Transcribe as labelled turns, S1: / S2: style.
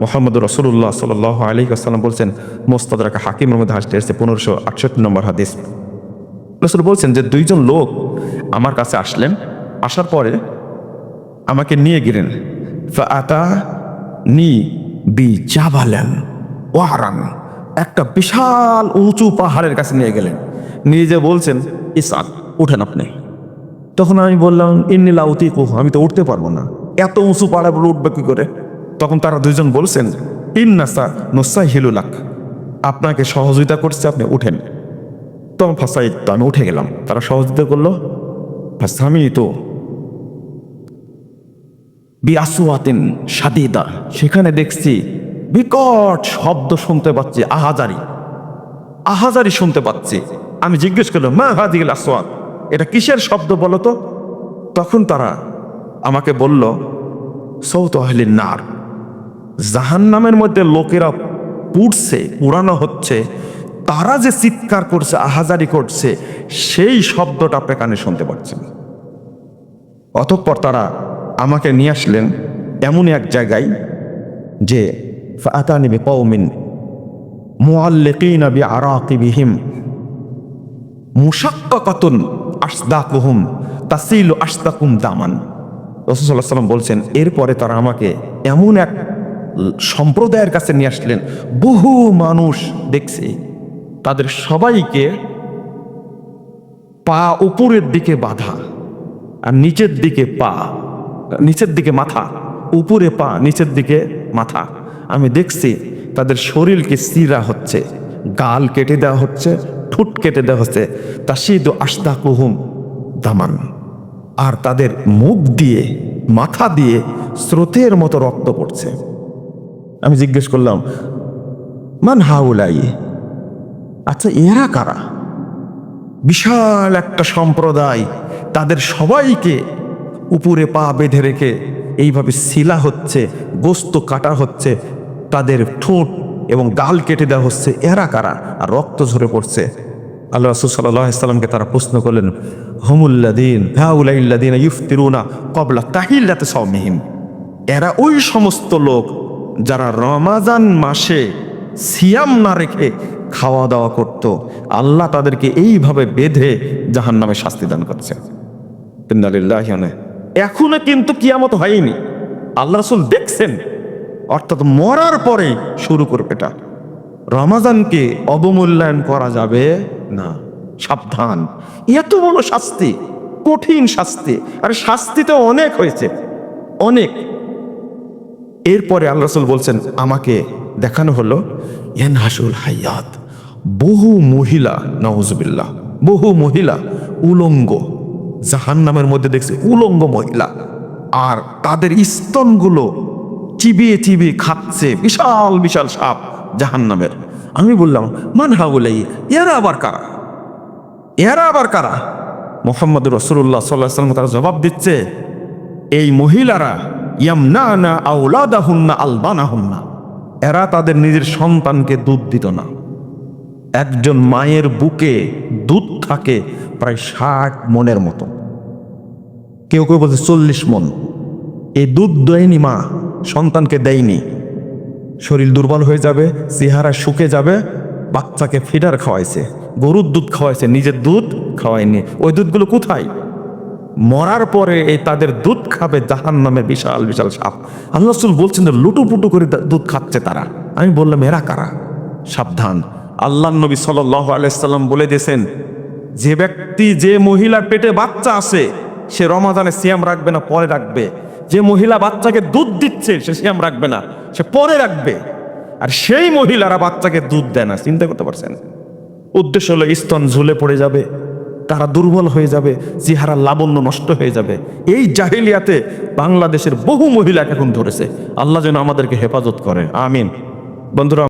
S1: মোহাম্মদ রসুল্লাহ সাল আলী আসসালাম বলছেন মোস্তাদাকা হাকিমের মধ্যে হাসতে এসেছে, পনেরোশো আটষট্টি নম্বর হাদিস। রসুল বলছেন যে, দুইজন লোক আমার কাছে আসলেন, আসার পরে আমাকে নিয়ে গেলেন। নি বি জাবালেন ওয়ারান। একটা বিশাল উঁচু পাহাড়ের কাছে নিয়ে গেলেন। নিয়ে যে বলছেন, ইসাদ, উঠেন আপনি। তখন আমি বললাম, ইন্নি লাউতি কুহ আমি তো উঠতে পারব না। এত উঁচু পাহাড়ে উঠবে কি করে? তখন তারা দুইজন বলছেন, ইন্নাসা নুসা হিলুলাক আপনাকে সহযোগিতা করছে, আপনি উঠেন। তখন ফাঁসাই তো আমি উঠে গেলাম। তারা সহযোগিতা করল। ফার্স্ট আমি তো বিয়াসুয়াতিন সাদিদা সেখানে দেখছি বিকট শব্দ শুনতে পাচ্ছি, আহাজারি। আহাজারি শুনতে পাচ্ছি। আমি জিজ্ঞেস করলাম, মা হাদিল আসওয়াত? এটা কিসের শব্দ বলো তো? তখন তারা আমাকে বলল, সৌত আহলিন নার। জাহান নামের মধ্যে লোকেরা পুড়ছে, পুরানো হচ্ছে, তারা যে চিৎকার করছে, আহাজারি করছে, সেই শব্দটা আপনি কানে শুনতে পাচ্ছেন। অতঃপর তারা আমাকে নিয়ে আসলেন এমন এক জায়গায় যে ফাতানি বি কওমিন মুআল্লিকিনা বি আরাকিবিহিম মুশাক্কাকাতুন আসদাকুহুম তাসিলু আসদাকুম দামান। রাসূলুল্লাহ সাল্লাম বলছেন, এরপরে তারা আমাকে এমন এক সম্প্রদায়ের কাছে নিয়ে আসলেন। বহু মানুষ দেখছে। তাদের সবাইকে পা উপরের দিকে বাঁধা আর নিচের দিকে পা, নিচের দিকে মাথা, উপরে পা, নিচের দিকে মাথা। আমি দেখছি তাদের শরীরকে সিরা হচ্ছে, গাল কেটে দেওয়া হচ্ছে, ঠুট কেটে দেওয়া হচ্ছে। তাসিদ আস্তা কুহুম দামান। আর তাদের মুখ দিয়ে, মাথা দিয়ে স্রোতের মতো রক্ত পড়ছে। আমি জিজ্ঞেস করলাম, মান হাউলাই? আচ্ছা এরা কারা? বিশাল একটা সম্প্রদায়, তাদের সবাইকে উপরে পা বেঁধে রেখে এইভাবে শিলা হচ্ছে গোস্ত কাটা হচ্ছে, তাদের ঠোঁট এবং গাল কেটে দেওয়া হচ্ছে, এরা কারা? আর রক্ত ঝরে পড়ছে। আল্লাহ রসুল সাল্লামকে তারা প্রশ্ন করলেন হমুল্লাদিন হাউলাইল্লাদিন ইফতিরুনা কবলা তাহিল্লাতে সমিহিম এরা ওই সমস্ত লোক যারা রমাজান মাসে সিয়াম না রেখে খাওয়া দাওয়া করত, আল্লাহ তাদেরকে এইভাবে বেঁধে জাহান নামে শাস্তি দান করছে। এখনও কিন্তু কিয়ামত হয়নি। আল্লাহ রসুল দেখছেন। অর্থাৎ মরার পরে শুরু করবে এটা। রমাজানকে অবমূল্যায়ন করা যাবে না। সাবধান। এত বড় শাস্তি, কঠিন শাস্তি। আর শাস্তি তো অনেক হয়েছে। অনেক। এরপরে আল্লাহ রসুল বলছেন, আমাকে দেখানো হলো হাসুল হায়াত, বহু মহিলা নওয়াজবিল্লাহ বহু মহিলা, উলঙ্গ জাহান নামের মধ্যে দেখছে উলঙ্গ মহিলা, আর তাদের স্তনগুলো চিবিয়ে চিবিয়ে খাচ্ছে, বিশাল বিশাল সাপ জাহান নামের আমি বললাম, মান হাউলাই, এরা আবার কারা? এরা আবার কারা? মোহাম্মদ রসুল্লাহ সাল্লাহ সাল্লাম তারা জবাব দিচ্ছে, এই মহিলারা ইয়ামনানা আউলাদাহুন্না আলবানাহুন্না। এরা তাদের নিজের সন্তানকে দুধ দিত না। একজন মায়ের বুকে দুধ থাকে প্রায় ষাট মনের মতো। কেউ কেউ বলছে চল্লিশ মন। এই দুধ দেয়নি মা, সন্তানকে দেয়নি। শরীর দুর্বল হয়ে যাবে, চেহারা শুকে যাবে, বাচ্চাকে ফিডার খাওয়াইছে, গরুর দুধ খাওয়াইছে, নিজের দুধ খাওয়ায়নি। ওই দুধগুলো কোথায়? মরার পরে এই তাদের দুধ খাবে জাহান নামে বিশাল বিশাল সাপ। আল্লাহ বলছেন যে লুটুপুটু করে দুধ খাচ্ছে তারা। আমি বললাম, এরা কারা? সাবধান। আল্লাহ নবী সাল আলাইসাল্লাম বলে দিয়েছেন, যে ব্যক্তি, যে মহিলার পেটে বাচ্চা আছে, সে রমাদানে সিয়াম রাখবে না, পরে রাখবে। যে মহিলা বাচ্চাকে দুধ দিচ্ছে, সে সিয়াম রাখবে না, সে পরে রাখবে। আর সেই মহিলারা বাচ্চাকে দুধ দেয় না, চিন্তা করতে পারছেন? উদ্দেশ্য হলো স্তন ঝুলে পড়ে যাবে। তারা দুর্বল হয়ে যাবে, চেহারা লাবণ্য নষ্ট হয়ে যাবে। এই জাহিলিয়াতে বাংলাদেশের বহু মহিলাকে এখন ধরেছে। আল্লাহ যেন আমাদেরকে হেফাজত করে। আমিন। বন্ধুরা